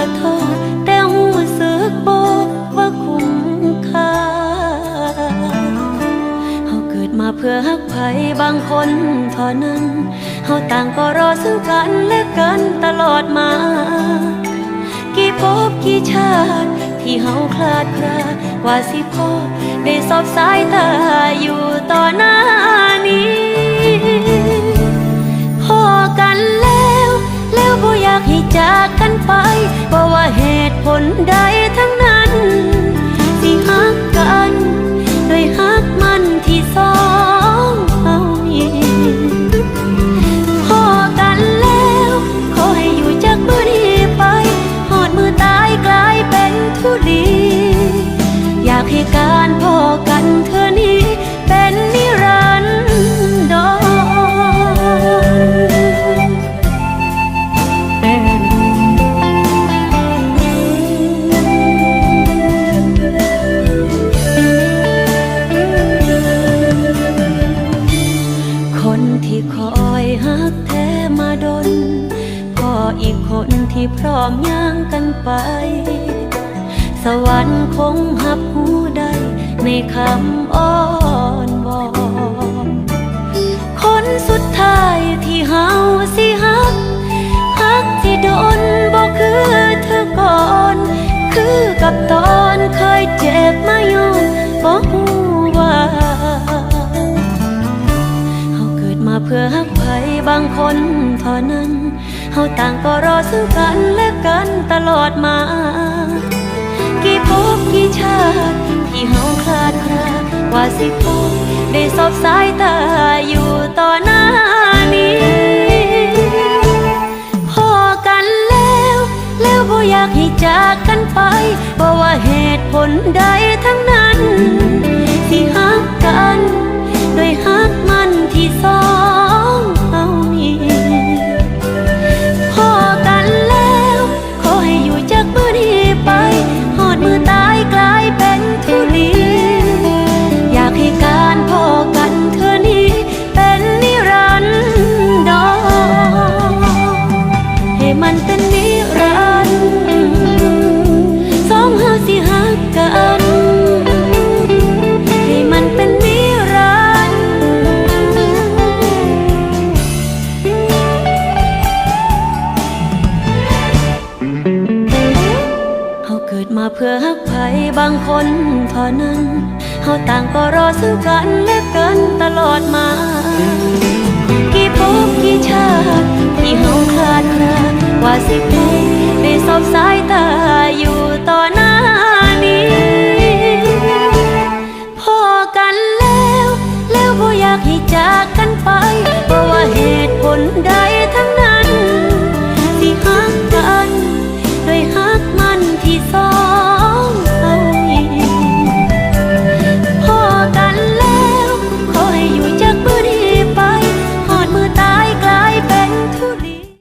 ็ มาเพื่อฮักไผบางคนเท่านั้นเฮาต่างก็รอซึ่งกันและกันตลอดมา กี่ภพกี่ชาติที่เฮาคลาดคลาว่าสิพอได้สอบสายตาอยู่ต่อหน้านี้พอกันแล้ว แล้วบ่อยากให้จากกันไปบ่ว่าเหตุผลใด ดนพออีกคนที่พร้อมย่างกันไป สวรรค์คงหับหูได้ในคำอ้อนวอนคนสุดท้ายที่เฮาสิ นั้น เฮาต่างก็รอซึ่งกันและกันตลอดมา กี่ภพกี่ชาติที่เฮาคลาดคลาว่าสิพบได้สอบสายตาอยู่ต่อหน้านี้พอกันแล้ว แล้วบ่อยากให้จากกันไปบ่ว่าเหตุผลใดทั้งนั้นที่ฮักกัน อให้อยู่จา กิดมาเพื่อฮักไผบางคนเท่านั้นเฮาต่างก็รอซึ่งกันและกันตลอดมา